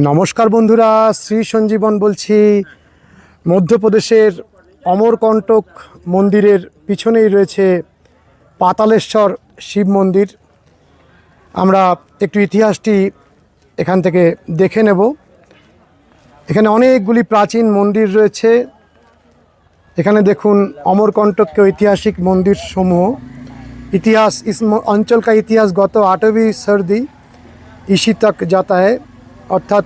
নমস্কার বন্ধুরা শ্রী সঞ্জীবন বলছি মধ্যপ্রদেশের অমরকণ্টক মন্দিরের পিছনেই রয়েছে পাতালেশ্বর শিব মন্দির আমরা একটু ইতিহাসটি এখান থেকে দেখে নেব এখানে অনেকগুলি প্রাচীন মন্দির রয়েছে এখানে দেখুন অমরকণ্টক ঐতিহাসিক মন্দির সমূহ इतिहास इस म- अंचल का इतिहास गत आठवीं सर्दी ইসি তক যাতা হয় অর্থাৎ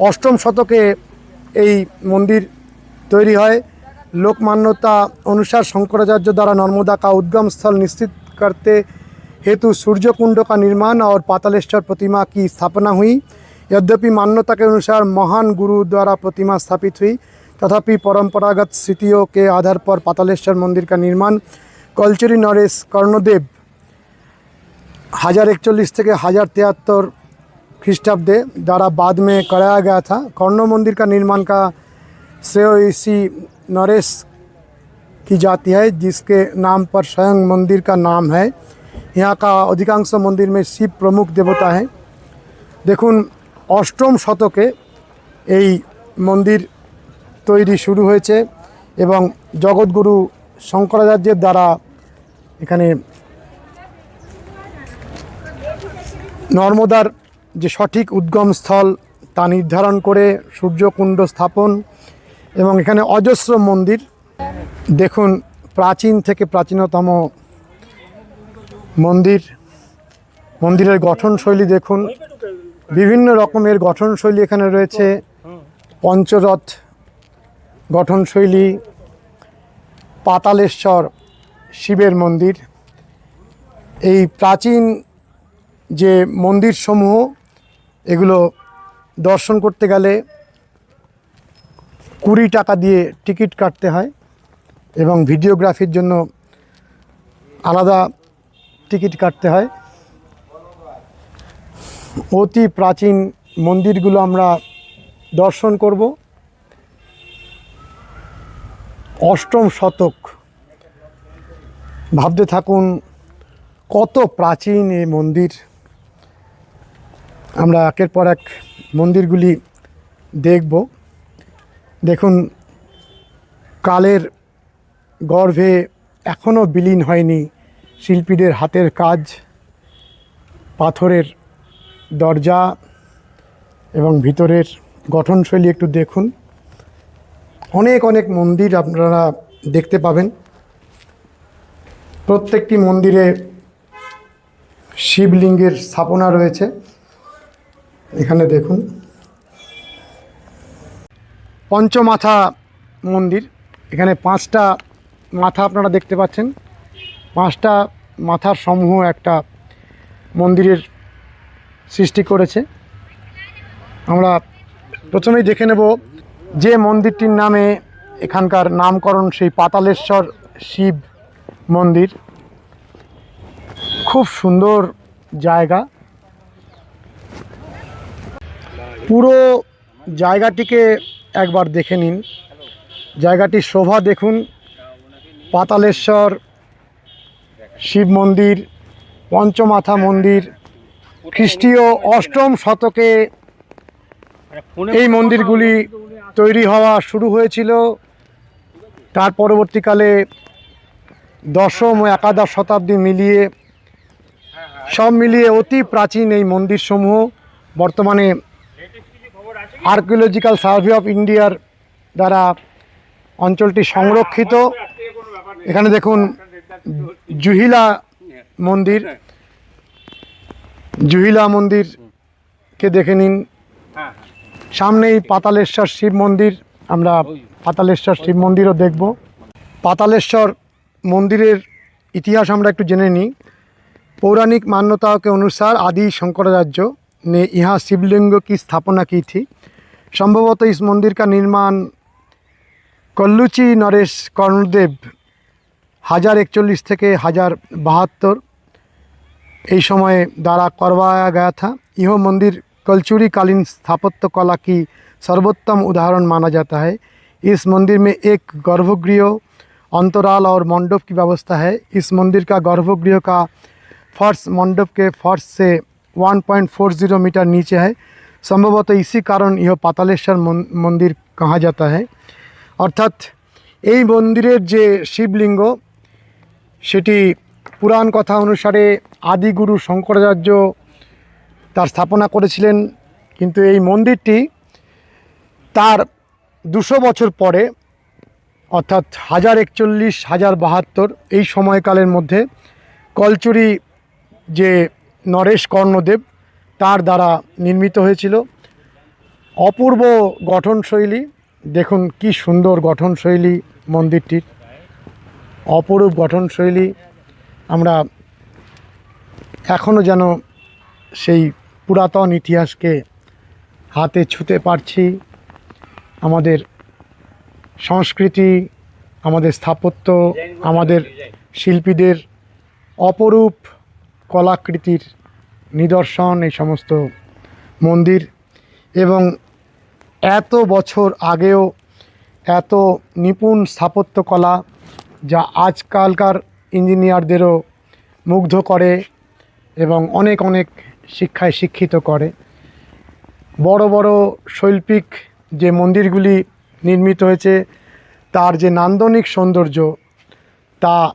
অষ্টম শতকে এই মন্দির তৈরি হয় লোকমান্যতা अनुसार शंकराचार्य द्वारा नर्मदा का उद्गम स्थल निश्चित करते हेतु सूर्य कुंड का निर्माण और पातालेश्वर प्रतिमा की स्थापना हुई यद्यपि मान्यता के अनुसार महान गुरु द्वारा प्रतिमा स्थापित हुई तथापि परंपरागत स्थितियों के आधार पर पातालेश्वर मंदिर का निर्माण कलचुरी नरेश कर्णदेव हजार इकचल्लिस থেকে हजार तिहत्तर ख्रिस्टाब्दे द्वारा बाद में कराया गया था कर्ण मंदिर का निर्माण का श्रेय इसी नरेश की जाती है जिसके नाम पर स्वयं मंदिर का नाम है यहाँ का अधिकांश मंदिर में शिव प्रमुख देवता हैं দেখুন অষ্টম শতকে এই মন্দির তৈরি শুরু হয়েছে এবং জগৎগুরু শঙ্করাচার্যের দ্বারা এখানে নর্মদার যে সঠিক উদ্গম স্থল তা নির্ধারণ করে সূর্যকুণ্ড স্থাপন এবং এখানে অজস্র মন্দির। দেখুন, প্রাচীন থেকে প্রাচীনতম মন্দির। মন্দিরের গঠনশৈলী দেখুন। বিভিন্ন রকমের গঠনশৈলী এখানে রয়েছে। পঞ্চরথ গঠনশৈলী, পাতালেশ্বর শিবের মন্দির। এই প্রাচীন যে মন্দিরসমূহ এগুলো দর্শন করতে গেলে কুড়ি টাকা দিয়ে টিকিট কাটতে হয় এবং ভিডিওগ্রাফির জন্য আলাদা টিকিট কাটতে হয়। অতি প্রাচীন মন্দিরগুলো আমরা দর্শন করব। অষ্টম শতক। ভাবতে থাকুন কত প্রাচীন এই মন্দির। আমরা একের পর এক মন্দিরগুলি দেখব। দেখুন, কালের গর্ভে এখনও বিলীন হয়নি শিল্পীদের হাতের কাজ, পাথরের দরজা এবং ভিতরের গঠনশৈলী একটু দেখুন। অনেক অনেক মন্দির আপনারা দেখতে পাবেন। প্রত্যেকটি মন্দিরে শিবলিঙ্গের স্থাপনা রয়েছে। এখানে দেখুন। পঞ্চমাথা মন্দির। এখানে পাঁচটা মাথা আপনারা দেখতে পাচ্ছেন। পাঁচটা মাথার সমূহ একটা মন্দিরের সৃষ্টি করেছে। আমরা প্রথমেই দেখে নেব যে মন্দিরটির নামে এখানকার নামকরণ সেই পাতালেশ্বর শিব মন্দির। খুব সুন্দর জায়গা। পুরো জায়গাটিকে একবার দেখে নিন। জায়গাটির শোভা দেখুন। পাতালেশ্বর, শিব মন্দির, পঞ্চমাথা মন্দির, খ্রিস্টীয় অষ্টম শতকে এই মন্দিরগুলি তৈরি হওয়া শুরু হয়েছিল। তার পরবর্তীকালে দশম ও একাদশ শতাব্দী মিলিয়ে সব মিলিয়ে অতি প্রাচীন এই মন্দিরসমূহ। বর্তমানে আর্কিওলজিক্যাল সার্ভে অফ ইন্ডিয়ার দ্বারা অঞ্চলটি সংরক্ষিত। এখানে দেখুন জুহিলা মন্দির। জুহিলা মন্দিরকে দেখে নিন। সামনেই পাতালেশ্বর শিব মন্দির। আমরা পাতালেশ্বর শিব মন্দিরও দেখব। পাতালেশ্বর মন্দিরের ইতিহাস আমরা একটু জেনে নিই। পৌরাণিক মান্যতাকে অনুসার আদি শঙ্করাচার্য নে ইহা শিবলিঙ্গ কি স্থাপনা কী থি संभवतः इस मंदिर का निर्माण कल्लुची नरेश कर्णदेव হাজার একচল্লিশ থেকে হাজার বাহাত্তর এই সময়ে द्वारा करवाया गया था यह मंदिर कलचुरी कालीन स्थापत्य कला की सर्वोत्तम उदाहरण माना जाता है इस मंदिर में एक गर्भगृह अंतराल और मंडप की व्यवस्था है इस मंदिर का गर्भगृह का फर्श मंडप के फर्श से 1.40 मीटर नीचे है সম্ভবত ইসি কারণ ইহ পাতালেশ্বর মন- মন্দির কাহা যাতা है অর্থাৎ এই মন্দিরের যে শিবলিঙ্গ, সেটি পুরাণ কথা অনুসারে আদিগুরু শঙ্করাচার্য তার স্থাপনা করেছিলেন, কিন্তু এই মন্দিরটি তার দুশো বছর পরে, অর্থাৎ হাজার একচল্লিশ, হাজার বাহাত্তর, এই সময়কালের মধ্যে কলচুরি যে নরেশ কর্ণদেব তার দ্বারা নির্মিত হয়েছিল। অপূর্ব গঠনশৈলী, দেখুন কি সুন্দর গঠনশৈলী মন্দিরটির। অপরূপ গঠনশৈলী, আমরা এখনও যেন সেই পুরাতন ইতিহাসকে হাতে ছুঁতে পারছি। আমাদের সংস্কৃতি, আমাদের স্থাপত্য, আমাদের শিল্পীদের অপরূপ কলাকৃতির নিদর্শন, এই সমস্ত মন্দির। এবং এত বছর আগেও এত নিপুণ স্থাপত্যকলা যা আজকালকার ইঞ্জিনিয়ারদেরও মুগ্ধ করে এবং অনেক অনেক শিক্ষায় শিক্ষিত করে। বড় বড় শৈল্পিক যে মন্দিরগুলি নির্মিত হয়েছে, তার যে নান্দনিক সৌন্দর্য তা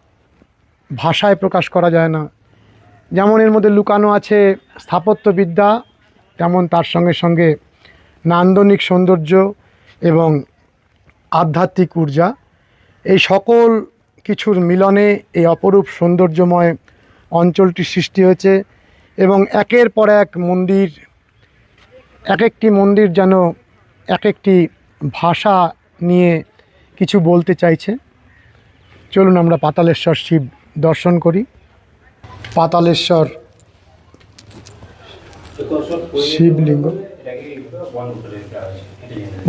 ভাষায় প্রকাশ করা যায় না। যেমন এর মধ্যে লুকানো আছে স্থাপত্যবিদ্যা, তেমন তার সঙ্গে সঙ্গে নান্দনিক সৌন্দর্য এবং আধ্যাত্মিক ঊর্জা। এই সকল কিছুর মিলনে এই অপরূপ সৌন্দর্যময় অঞ্চলটি সৃষ্টি হয়েছে এবং একের পর এক মন্দির এক একটি মন্দির যেন এক একটি ভাষা নিয়ে কিছু বলতে চাইছে। চলুন আমরা পাতালেশ্বর শিব দর্শন করি। পাতালেশ্বর শিবলিঙ্গ।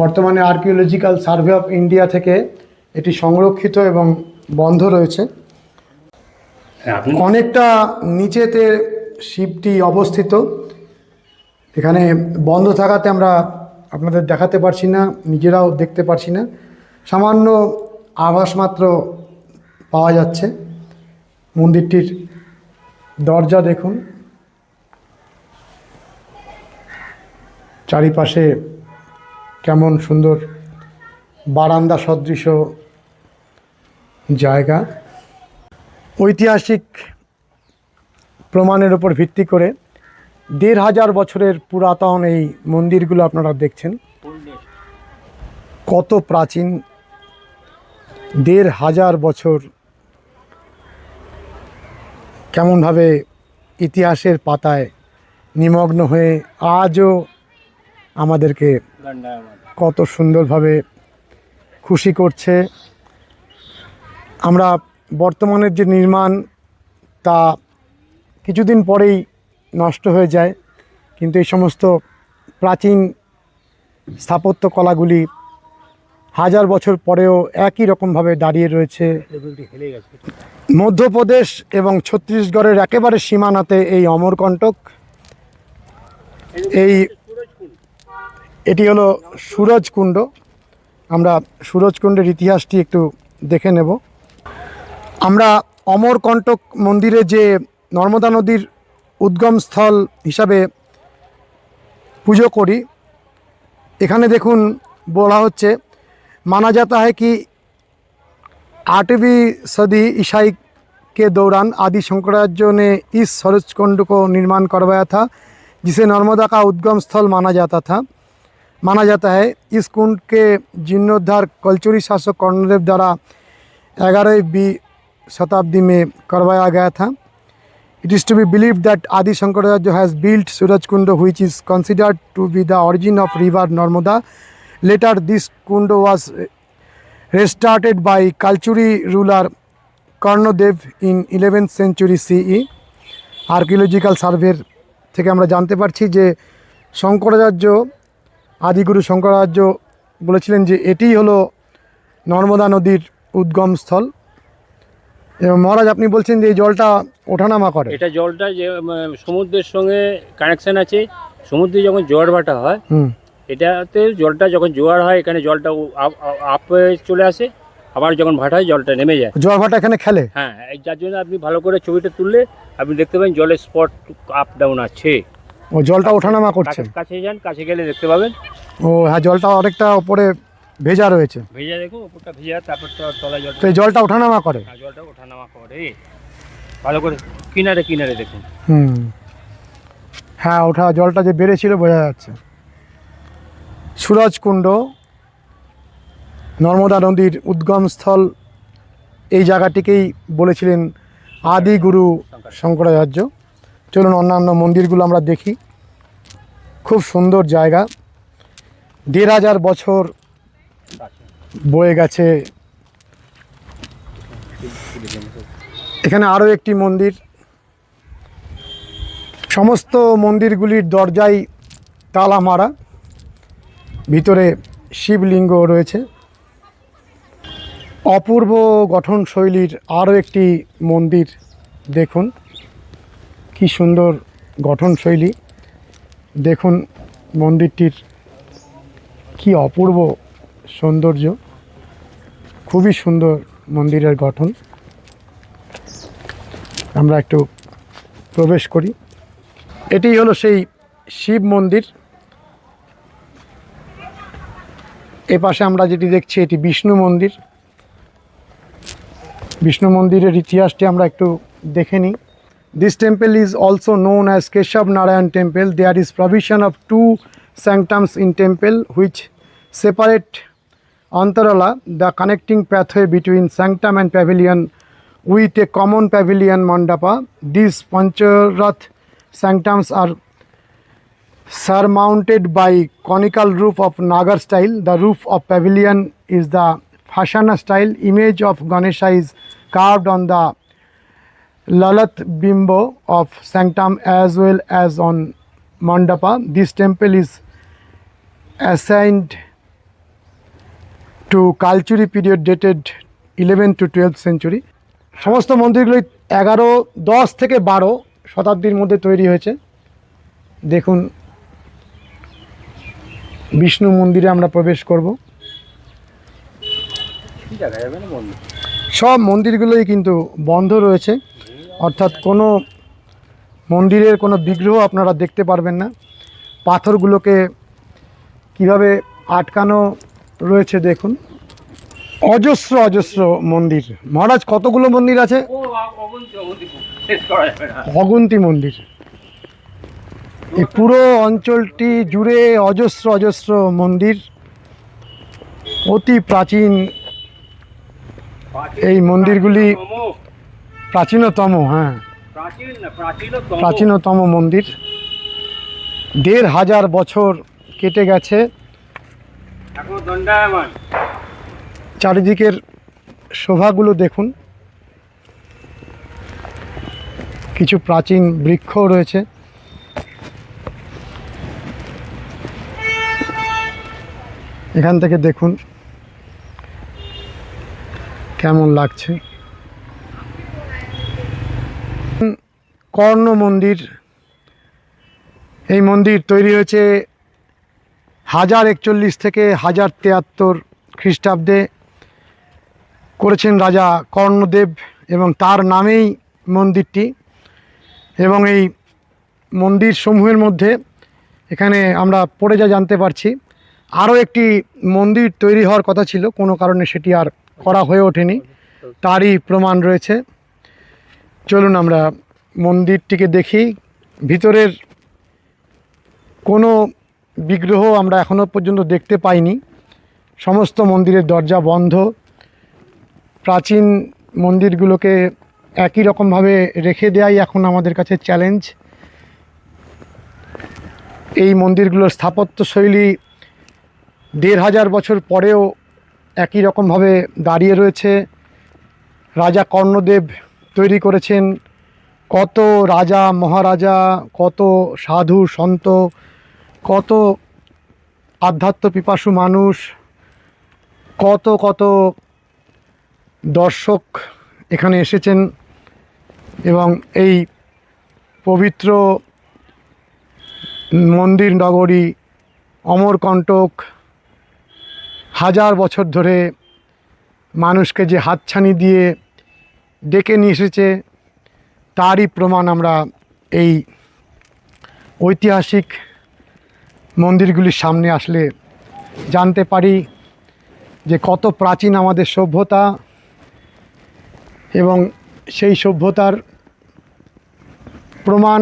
বর্তমানে আর্কিওলজিক্যাল সার্ভে অফ ইন্ডিয়া থেকে এটি সংরক্ষিত এবং বন্ধ রয়েছে। হ্যাঁ, অনেকটা নিচেতে শিবটি অবস্থিত। এখানে বন্ধ থাকাতে আমরা আপনাদের দেখাতে পারছি না নিজেরাও দেখতে পারছি না। সামান্য আভাস মাত্র পাওয়া যাচ্ছে মন্দিরটির দরজা দেখুন। চারিপাশে কেমন সুন্দর বারান্দা সদৃশ জায়গা। ঐতিহাসিক প্রমাণের উপর ভিত্তি করে দেড় হাজার বছরের পুরাতন এই মন্দিরগুলো আপনারা দেখছেন। কত প্রাচীন, দেড় হাজার বছর কেমনভাবে ইতিহাসের পাতায় নিমগ্ন হয়ে আজও আমাদেরকে কত সুন্দরভাবে খুশি করছে। আমরা বর্তমানের যে নির্মাণ, তা কিছুদিন পরেই নষ্ট হয়ে যায়, কিন্তু এই সমস্ত প্রাচীন স্থাপত্য কলাগুলি হাজার বছর পরেও একই রকমভাবে দাঁড়িয়ে রয়েছে। মধ্যপ্রদেশ এবং ছত্তিশগড়ের একেবারে সীমানাতে এই অমরকণ্টক এই এটি হলো সুরজকুণ্ড। আমরা সুরজকুণ্ডের ইতিহাসটি একটু দেখে নেব। আমরা অমরকণ্টক মন্দিরে যে নর্মদা নদীর উদ্গম স্থল হিসাবে পুজো করি, এখানে দেখুন বলা হচ্ছে, মানা যাতা হয় কি আটবি সদি ঈসাই के दौरान आदि शंकराचार्य ने इस सरस कुंड को निर्माण करवाया था जिसे नर्मदा का उद्गम स्थल माना जाता था माना जाता है इस कुंड के जीर्णोद्धार कलचुरी शासक कर्णदेव द्वारा ग्यारहवीं शताब्दी में करवाया गया था It is to be believed that Adi Shankaracharya has built Suraj Kunda which is considered to be the origin of river Narmada. Later this Kunda was restarted by Kalchuri ruler Karnadev in 11th century CE. Archaeological সার্ভের থেকে আমরা জানতে পারছি যে শঙ্করাচার্য আদিগুরু শঙ্করাচার্য বলেছিলেন যে এটিই হলো নর্মদা নদীর উদ্গম স্থল। এবং মহারাজ আপনি বলছেন যে এই জলটা ওঠানামা করে। এটা জলটা যে সমুদ্রের সঙ্গে কানেকশন আছে। সমুদ্রে যখন জোয়ার ভাটা হয় এটাতে জলটা যখন জোয়ার হয় এখানে জলটা আপ চলে আসে। আবার যখন ভাটায় জলটা নেমে যায়। জোয়ার ভাটা এখানে খেলে? হ্যাঁ এই যার জন্য আপনি ভালো করে ছবিটা তুললে আপনি দেখতে পাবেন জলের স্পট আপ ডাউন আছে। ও জলটা ওঠানামা করছে। কাছে যান কাছে গেলে দেখতে পাবেন। ও হ্যাঁ জলটা অনেকটা ওপরে ভেজা রয়েছে। ভেজা দেখো উপরটা ভেজা তারপর তো তলায় তো জলটা এই জলটা ওঠানামা করে? হ্যাঁ, জলটা ওঠানামা করে। ভালো করে কিনারে কিনারে দেখুন। হুম। হ্যাঁ ওঠা জলটা যে বেড়েছিল বোঝা যাচ্ছে। সুরজকুণ্ড নর্মদা নদীর উদ্গমস্থল, এই জায়গাটিকেই বলেছিলেন আদি গুরু শঙ্করাচার্য। চলুন অন্যান্য মন্দিরগুলো আমরা দেখি। খুব সুন্দর জায়গা। দেড় হাজার বছর বয়ে গেছে। এখানে আরও একটি মন্দির। সমস্ত মন্দিরগুলির দরজাই তালা মারা। ভিতরে শিবলিঙ্গ রয়েছে। অপূর্ব গঠনশৈলীর আরও একটি মন্দির দেখুন। কি সুন্দর গঠনশৈলী। দেখুন মন্দিরটির কি অপূর্ব সৌন্দর্য। খুবই সুন্দর মন্দিরের গঠন। আমরা একটু প্রবেশ করি। এটি হলো সেই শিব মন্দির। এ পাশে আমরা যেটি দেখছি, এটি বিষ্ণু মন্দির। বিষ্ণু মন্দিরের ইতিহাসটি আমরা একটু দেখে নিই। This temple is also known as Keshava Narayan temple there is provision of two sanctums in temple which separate antarala the connecting pathway between sanctum and pavilion with a common pavilion mandapa this pancharatha sanctums are surmounted by conical roof of Nagara style the roof of pavilion is the phamsana style image of Ganesha is carved on the Lalat Bimbo of sanctum as well as on mandapa. This temple is assigned to Kalachuri period dated eleven to twelve century সমস্ত মন্দিরগুলি এগারো, দশ থেকে বারো শতাব্দীর মধ্যে তৈরি হয়েছে। দেখুন, বিষ্ণু মন্দিরে আমরা প্রবেশ করব। সব মন্দিরগুলোই কিন্তু বন্ধ রয়েছে। অর্থাৎ কোনো মন্দিরের কোনো বিগ্রহ আপনারা দেখতে পারবেন না। পাথরগুলোকে কীভাবে আটকানো রয়েছে দেখুন। অজস্র অজস্র মন্দির। মহারাজ কতগুলো মন্দির আছে? অগুন্তি মন্দির। এই পুরো অঞ্চলটি জুড়ে অজস্র অজস্র মন্দির। অতি প্রাচীন এই মন্দিরগুলি- প্রাচীনতম। হ্যাঁ। প্রাচীনতম। মন্দির। দেড় হাজার বছর কেটে গেছে। চারিদিকের শোভাগুলো দেখুন। কিছু প্রাচীন বৃক্ষও রয়েছে। এখান থেকে দেখুন। কেমন লাগছে? কর্ণ মন্দির। এই মন্দির তৈরি হয়েছে হাজার একচল্লিশ থেকে হাজার তিয়াত্তর খ্রিস্টাব্দে। করেছেন রাজা কর্ণদেব এবং তার নামেই মন্দিরটি এবং এই মন্দির সমূহের মধ্যে এখানে আমরা পড়ে যা জানতে পারছি। আরও একটি মন্দির তৈরি হওয়ার কথা ছিল, কোনো কারণে সেটি আর করা হয়ে ওঠেনি। তারই প্রমাণ রয়েছে। চলুন আমরা মন্দিরটিকে দেখি। ভিতরের কোনো বিগ্রহ আমরা এখনও পর্যন্ত দেখতে পাইনি। সমস্ত মন্দিরের দরজা বন্ধ। প্রাচীন মন্দিরগুলোকে একই রকমভাবে রেখে দেওয়াই এখন আমাদের কাছে চ্যালেঞ্জ। এই মন্দিরগুলোর স্থাপত্যশৈলী দেড় হাজার বছর পরেও একই রকমভাবে দাঁড়িয়ে রয়েছে। রাজা কর্ণদেব তৈরি করেছেন। কত রাজা, মহারাজা, কত সাধু, সন্ত, কত আধ্যাত্ম পিপাসু মানুষ, কত কত দর্শক এখানে এসেছেন এবং এই পবিত্র মন্দির নগরী অমরকণ্টক হাজার বছর ধরে মানুষকে যে হাতছানি দিয়ে ডেকে নিয়ে এসেছে, তারই প্রমাণ আমরা এই ঐতিহাসিক মন্দিরগুলির সামনে আসলে জানতে পারি যে কত প্রাচীন আমাদের সভ্যতা এবং সেই সভ্যতার প্রমাণ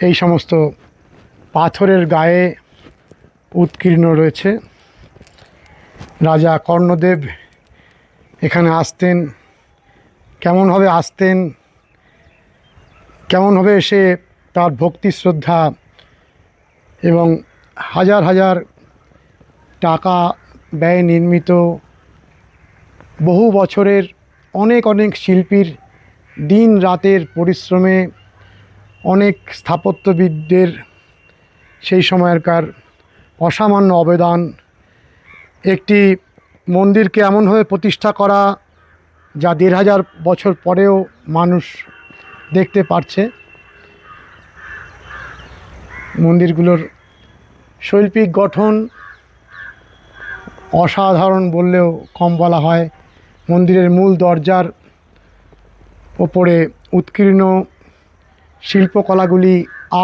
এই সমস্ত পাথরের গায়ে উৎকীর্ণ রয়েছে। রাজা কর্ণদেব এখানে আসতেন। কেমনভাবে আসতেন? কেমনভাবে এসে তার ভক্তি শ্রদ্ধা এবং হাজার হাজার টাকা ব্যয় নির্মিত। বহু বছরের অনেক অনেক শিল্পীর দিন রাতের পরিশ্রমে অনেক স্থাপত্যবিদদের সেই সময়কার অসামান্য অবদান একটি মন্দিরকে এমনভাবে প্রতিষ্ঠা করা যা দেড় হাজার বছর পরেও মানুষ দেখতে পারছে। মন্দিরগুলোর শৈল্পিক গঠন অসাধারণ বললেও কম বলা হয়। মন্দিরের মূল দরজার ওপরে উৎকীর্ণ শিল্পকলাগুলি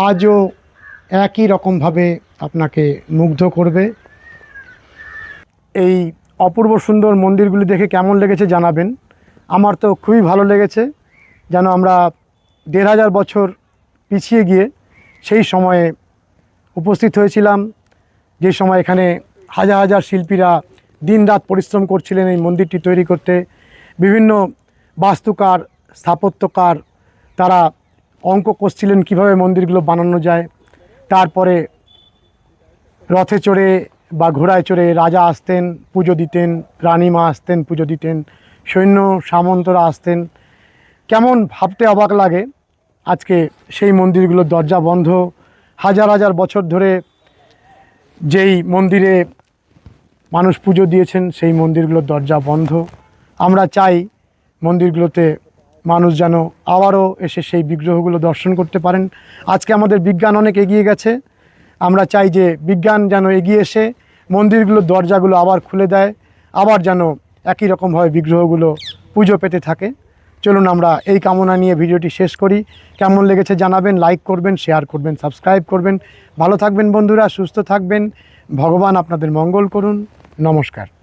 আজও একই রকমভাবে আপনাকে মুগ্ধ করবে। এই অপূর্ব সুন্দর মন্দিরগুলি দেখে কেমন লেগেছে জানাবেন। আমার তো খুবই ভালো লেগেছে যেন আমরা দেড় হাজার বছর পিছিয়ে গিয়ে সেই সময়ে উপস্থিত হয়েছিলাম, যে সময় এখানে হাজার হাজার শিল্পীরা দিনরাত পরিশ্রম করছিলেন এই মন্দিরটি তৈরি করতে। বিভিন্ন বাস্তুকার, স্থাপত্যকার তারা অঙ্ক কষছিলেন কীভাবে মন্দিরগুলো বানানো যায়। তারপরে রথে চড়ে বা ঘোড়ায় চড়ে রাজা আসতেন, পুজো দিতেন, রানীমা আসতেন, পুজো দিতেন, সৈন্য সামন্তরা আসতেন। কেমন ভাবতে অবাক লাগে আজকে সেই মন্দিরগুলোর দরজা বন্ধ। হাজার হাজার বছর ধরে যেই মন্দিরে মানুষ পুজো দিয়েছেন, সেই মন্দিরগুলোর দরজা বন্ধ। আমরা চাই মন্দিরগুলোতে মানুষ যেন আবারও এসে সেই বিগ্রহগুলো দর্শন করতে পারেন। আজকে আমাদের বিজ্ঞান অনেক এগিয়ে গেছে। আমরা চাই যে বিজ্ঞান যেন এগিয়ে এসে মন্দিরগুলোর দরজাগুলো আবার খুলে দেয়, আবার যেন একই রকমভাবে বিগ্রহগুলো পুজো পেতে থাকে। চলুন আমরা এই কামনা নিয়ে ভিডিওটি শেষ করি। কেমন লেগেছে জানাবেন, লাইক করবেন, শেয়ার করবেন, সাবস্ক্রাইব করবেন। ভালো থাকবেন বন্ধুরা, সুস্থ থাকবেন। ভগবান আপনাদের মঙ্গল করুন। নমস্কার।